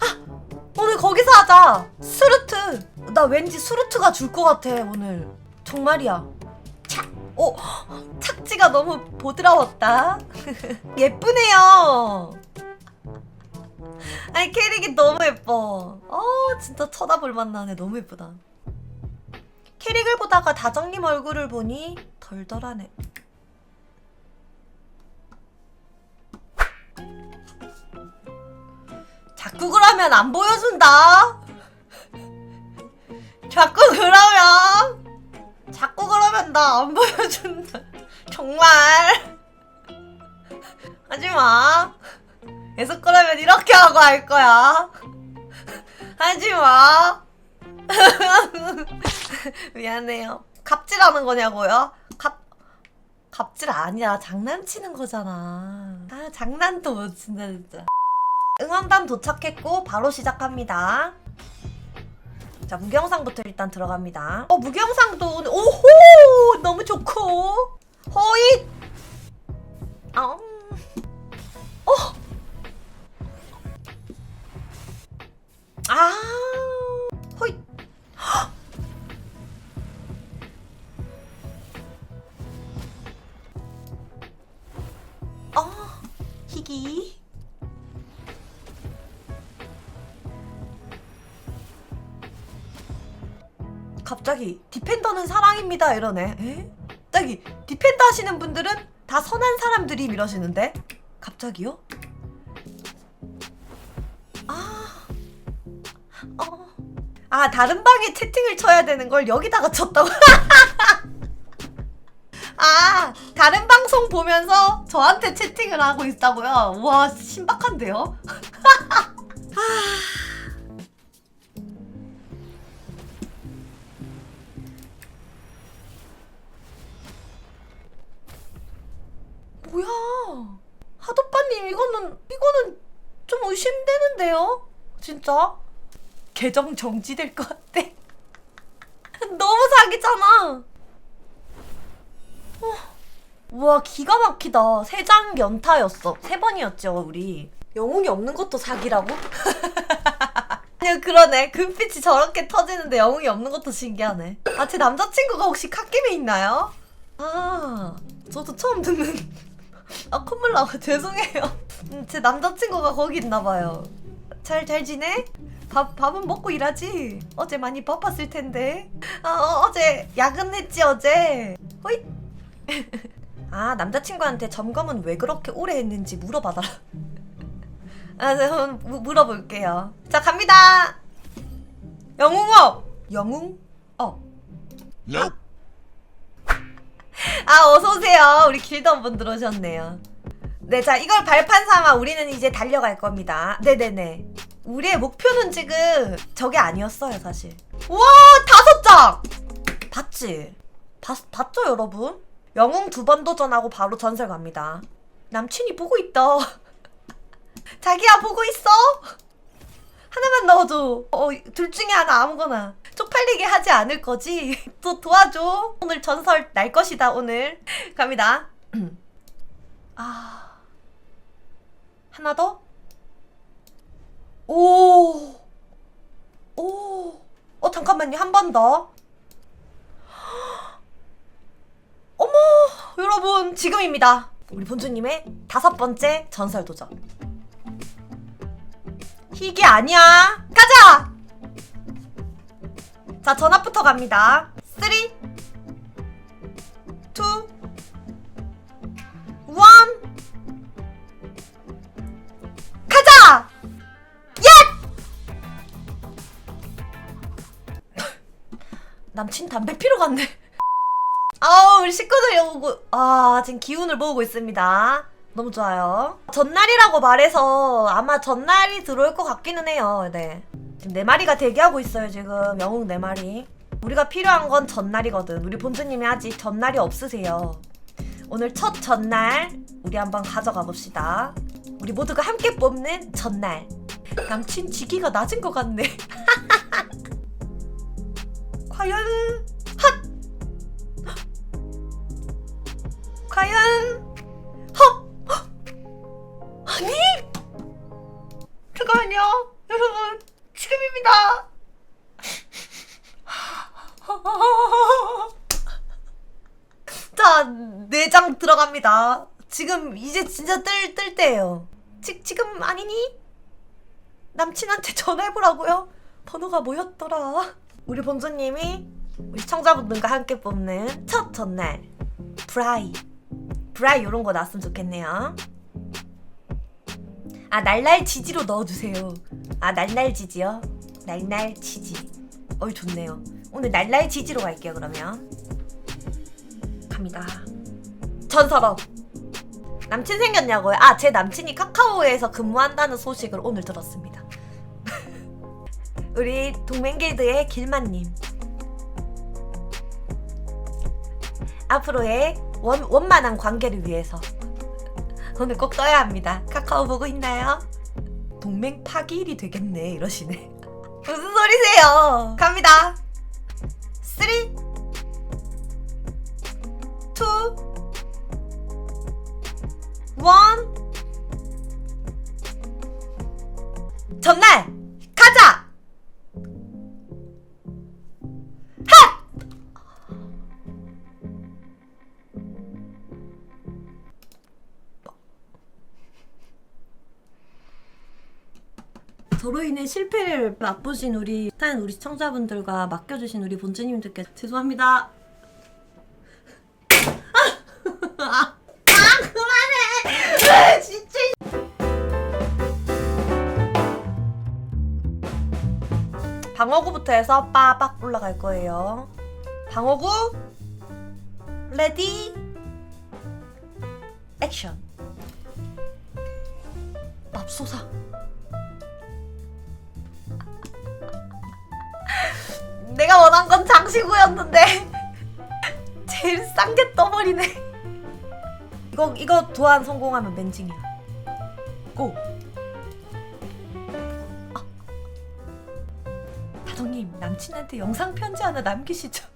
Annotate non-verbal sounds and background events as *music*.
아! 오늘 거기서 하자! 수루트! 나 왠지 수루트가 줄 것 같아, 오늘. 정말이야. 착! 오! 착지가 너무 보드라웠다. *laughs* 예쁘네요! 아니, 캐릭이 너무 예뻐. 어, 진짜 쳐다볼 만나네. 너무 예쁘다. 캐릭을 보다가 다정님 얼굴을 보니 덜덜하네. 자꾸 그러면 안 보여준다. 자꾸 그러면 자꾸 그러면 나 안 보여준다. *laughs* 정말 하지 마. 계속 그러면 이렇게 하고 할 거야. 하지 마. *laughs* 미안해요. 갑질하는 거냐고요? 갑 갑질 아니야. 장난치는 거잖아. 아 장난도 못 친다 진짜. 응원단 도착했고 바로 시작합니다. 자 무경상부터 일단 들어갑니다. 어 무경상도 오호! 너무 좋고. 호잇! 아 어. 아! 호잇! 어 희기 갑자기 디펜더는 사랑입니다 이러네. 에? 갑자기 디펜더 하시는 분들은 다 선한 사람들이 이러시는데 갑자기요? 아, 어, 아 다른 방에 채팅을 쳐야 되는 걸 여기다가 쳤다고. *laughs* 아 다른 방송 보면서 저한테 채팅을 하고 있다고요? 와 신박한데요? *laughs* 뭐야? 하도빠님 이거는 이거는 좀 의심되는데요? 진짜? 계정 정지될 것 같아. *laughs* 너무 사기잖아. 어. 우와 기가 막히다. 세 장 연타였어. 세 번이었죠 우리. 영웅이 없는 것도 사기라고? *laughs* 아니 그러네. 금빛이 저렇게 터지는데 영웅이 없는 것도 신기하네. 아 제 남자친구가 혹시 갓김에 있나요? 아 저도 처음 듣는 아 콧물 나와 *laughs* 죄송해요. 음, 제 남자친구가 거기 있나 봐요. 잘 잘 지내? 밥 밥은 먹고 일하지. 어제 많이 바빴을 텐데. 아 어, 어제 야근했지 어제. 호잇. *laughs* 아 남자친구한테 점검은 왜 그렇게 오래 했는지 물어봐달라. *laughs* 아, 네, 한번 무- 물어볼게요. 자 갑니다. 영웅업. 영웅? 어. Nope. 아 어서 오세요. 우리 길던 분 들어오셨네요. 네, 자 이걸 발판 삼아 우리는 이제 달려갈 겁니다. 네네네. 우리의 목표는 지금 저게 아니었어요, 사실. 와 다섯 장. 봤지? 봤 봤죠, 여러분? 영웅 두 번 도전하고 바로 전설 갑니다. 남친이 보고 있다. *laughs* 자기야 보고 있어? 하나만 넣어줘. 어, 둘 중에 하나 아무거나. 쪽팔리게 하지 않을 거지. *laughs* 또 도와줘. 오늘 전설 날 것이다, 오늘. *laughs* 갑니다. *clears throat* 아. 하나 더? 오. 오. 어, 잠깐만요. 한 번 더. *gasps* 어머, 여러분, 지금입니다. 우리 본주님의 다섯 번째 전설 도전. 희귀 아니야. 자, 전압부터 갑니다. 3, 2, 1. 가자! 예! 남친 *laughs* 담배 피러 갔네. *laughs* 아우, 우리 식구들이 오고, 아, 지금 기운을 모으고 있습니다. 너무 좋아요. 전날이라고 말해서 아마 전날이 들어올 것 같기는 해요. 네. 지금 네 마리가 대기하고 있어요, 지금. 영웅 네 마리. 우리가 필요한 건 전날이거든. 우리 본주님이 아직 전날이 없으세요. 오늘 첫 전날 우리 한번 가져가 봅시다. 우리 모두가 함께 뽑는 전날. 남친 지기가 낮은 것 같네. *laughs* 과연 핫. 과연 헉. 헉! 아니 지금은요 여러분 지금입니다 자 내장 들어갑니다 지금 이제 진짜 뜰, 뜰 때예요 지, 지금 아니니? 남친한테 *laughs* 전화해보라고요? 번호가 뭐였더라? 우리 본주님이 우리 시청자분들과 함께 뽑는 첫 전날 브라이 브라이 이런 거 나왔으면 좋겠네요 아 날날 지지로 넣어주세요. 아 날날 지지요? 날날 지지. 어이 좋네요. 오늘 날날 지지로 갈게요 그러면. 갑니다. 전설업. 남친 생겼냐고요? 아 제 남친이 카카오에서 근무한다는 소식을 오늘 들었습니다. *laughs* 우리 동맹길드의 길만님. 앞으로의 원, 원만한 관계를 위해서 오늘 꼭 떠야 합니다. 카카오 보고 있나요? 동맹 파기일이 되겠네 이러시네. *laughs* 무슨 소리세요? 갑니다. 3 2 1 전날 저로 인해 실패를 맛보신 우리 탄 우리 시청자분들과 맡겨주신 우리 본주님들께 죄송합니다. 아, 아 그만해. 진짜. 방어구부터 해서 빠박 올라갈 거예요. 방어구 레디 액션. 맙소사. 내가 원한 건 장시구였는데 *laughs* 제일 싼 게 떠버리네. 이거 이거 도안 성공하면 맨징이야. 고. 아. 다정님 남친한테 영상 편지 하나 남기시죠.